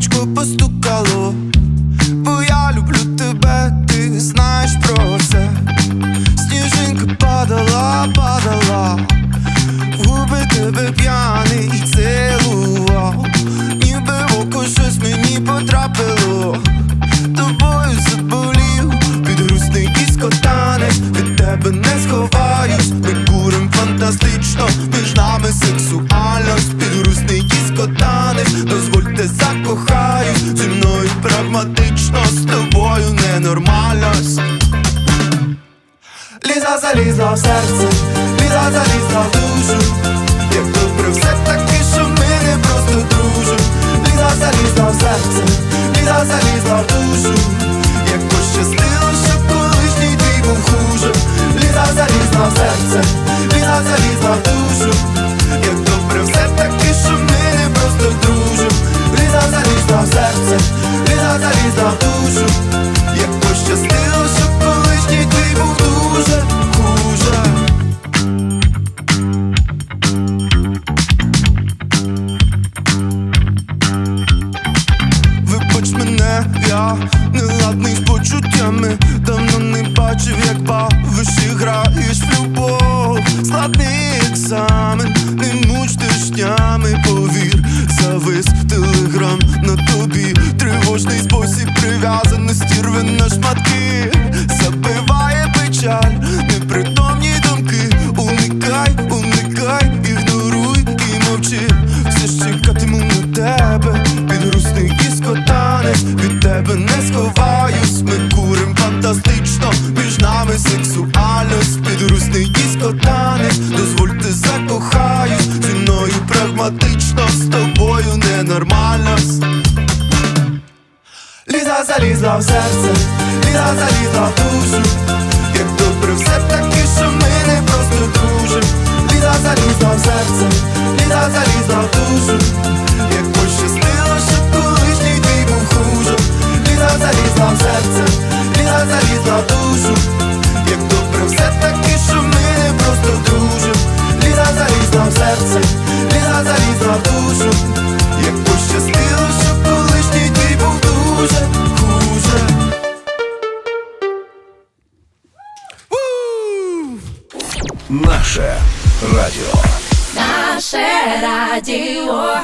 дзвіночку постукало, бо я люблю тебе, ти знаєш про все. Сніжинка падала, падала, губи тебе п'яний і цілував, ніби в око щось мені потрапило, тобою заболів, підгрузний і скотанець, від тебе не сховаю. переконаний, дозвольте закохаюсь. Зі мною прагматично, з тобою ненормальність Ліза залізла в серце, ліза залізла в душу, як добре все таки, що ми не просто дружимо. Ліза залізла в серце, ліза залізла в душу. Серце, Ліза залізла в душу Як пощастило, що колишній твій був дуже хуже Вибач мене, я не ладний з почуттями. Давно не бачив, як бавиш прив'язаності на шматки Забиває печаль, непритомні думки Уникай, уникай, ігноруй і мовчи. Все ж чекатиму на тебе Під грустний дискотанець Від тебе не сховаюсь Ми курим фантастично. Між нами сексуальність Під грустний дискотанець Дозвольте закохаюсь Зі мною прагматично. З тобою ненормальність Ліза залізла в серце, Ліза залізла в душу. Як добре все таки, що ми не просто дружим Ліза залізла в серце, Ліза залізла в душу. Як пощастило, що колишній твій був хуже Ліза залізла в серце, Ліза залізла в душу. Як добре все таки, що ми не просто дружим Ліза залізла в серце, Ліза залізла в душу Наше радіо. Наше радіо.